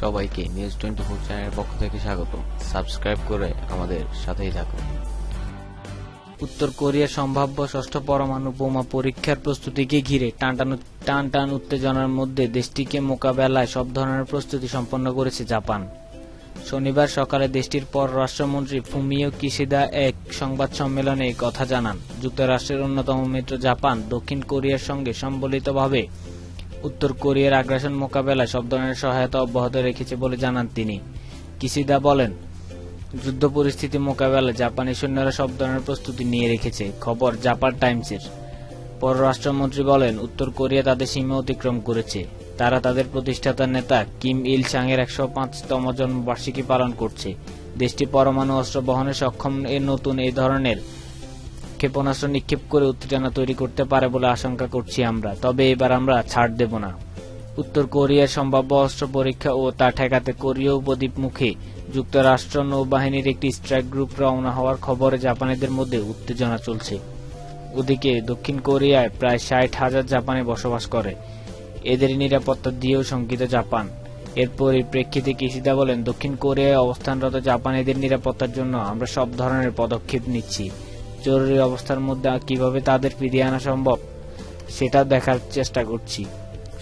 সবাইকে news twenty four চ্যানেলের পক্ষ থেকে স্বাগত। সাবস্ক্রাইব করে আমাদের সাথেই থাকুন। উত্তর কোরিয়ার সম্ভাব্য ষষ্ঠ পরমাণু বোমা পরীক্ষার প্রস্তুতিকে ঘিরে টানটান টান টান উত্তেজনার মধ্যে দেশটিকে মোকাবেলায় সব ধরনের প্রস্তুতি সম্পন্ন করেছে জাপান। শনিবার সকালে দেশটির পররাষ্ট্রমন্ত্রী ফুমিও কিশিদা এক সংবাদ সম্মেলনে কথা জানান। যুক্তরাষ্ট্রের অন্যতম মিত্র জাপান দক্ষিণ কোরিয়ার সঙ্গে সম্বলিতভাবে উত্তর কোরিয়ার আগ্রাসন মোকাবেলায় সব ধরনের সহায়তা অব্যাহত রেখেছে বলে জানান তিনি। কিশিদা বলেন, যুদ্ধ পরিস্থিতি মোকাবেলায় জাপানি সৈন্যরা সব ধরনের প্রস্তুতি নিয়ে রেখেছে, খবর জাপান টাইমসের। পররাষ্ট্রমন্ত্রী বলেন, উত্তর কোরিয়া তাদের সীমা অতিক্রম করেছে। তারা তাদের প্রতিষ্ঠাতা নেতা কিম ইল চাংয়ের একশো পাঁচতম জন্মবার্ষিকী পালন করছে। দেশটি পরমাণু অস্ত্র বহনে সক্ষম এ নতুন এই ধরনের ক্ষেপণাস্ত্র নিক্ষেপ করে উত্তেজনা তৈরি করতে পারে বলে আশঙ্কা করছি আমরা। তবে এবার আমরা ছাড় দেব না। উত্তর কোরিয়ার সম্ভাব্য অস্ত্র পরীক্ষা ও তা ঠেকাতে কোরীয় উপদ্বীপ মুখে যুক্তরাষ্ট্র নৌবাহিনীর একটি স্ট্রাইক গ্রুপ রওনা হওয়ার খবরে জাপানিদের মধ্যে উত্তেজনা চলছে। ওদিকে দক্ষিণ কোরিয়ায় প্রায় ষাট হাজার জাপানে বসবাস করে। এদের নিরাপত্তা দিয়েও শঙ্কিত জাপান। এর পরিপ্রেক্ষিতে কিশিদা বলেন, দক্ষিণ কোরিয়ায় অবস্থানরত জাপানিদের নিরাপত্তার জন্য আমরা সব ধরনের পদক্ষেপ নিচ্ছি। জরুরি অবস্থার মধ্যে কীভাবে তাদের ফিরিয়ে আনা সম্ভব, সেটা দেখার চেষ্টা করছি।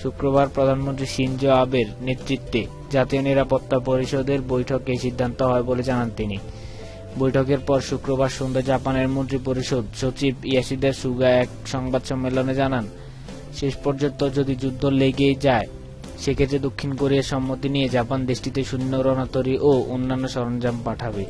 শুক্রবার প্রধানমন্ত্রী শিনজো আবের নেতৃত্বে জাতীয় নিরাপত্তা পরিষদের বৈঠকে সিদ্ধান্ত হয় বলে জানান তিনি। বৈঠকের পর শুক্রবার সন্ধ্যা জাপানের মন্ত্রী পরিষদ সচিব ইয়াসিদা সুগা এক সংবাদ সম্মেলনে জানান, শেষ পর্যন্ত যদি যুদ্ধ লেগেই যায়, সেক্ষেত্রে দক্ষিণ কোরিয়ার সম্মতি নিয়ে জাপান দেশটিতে শূন্য রণতরী ও অন্যান্য সরঞ্জাম পাঠাবে।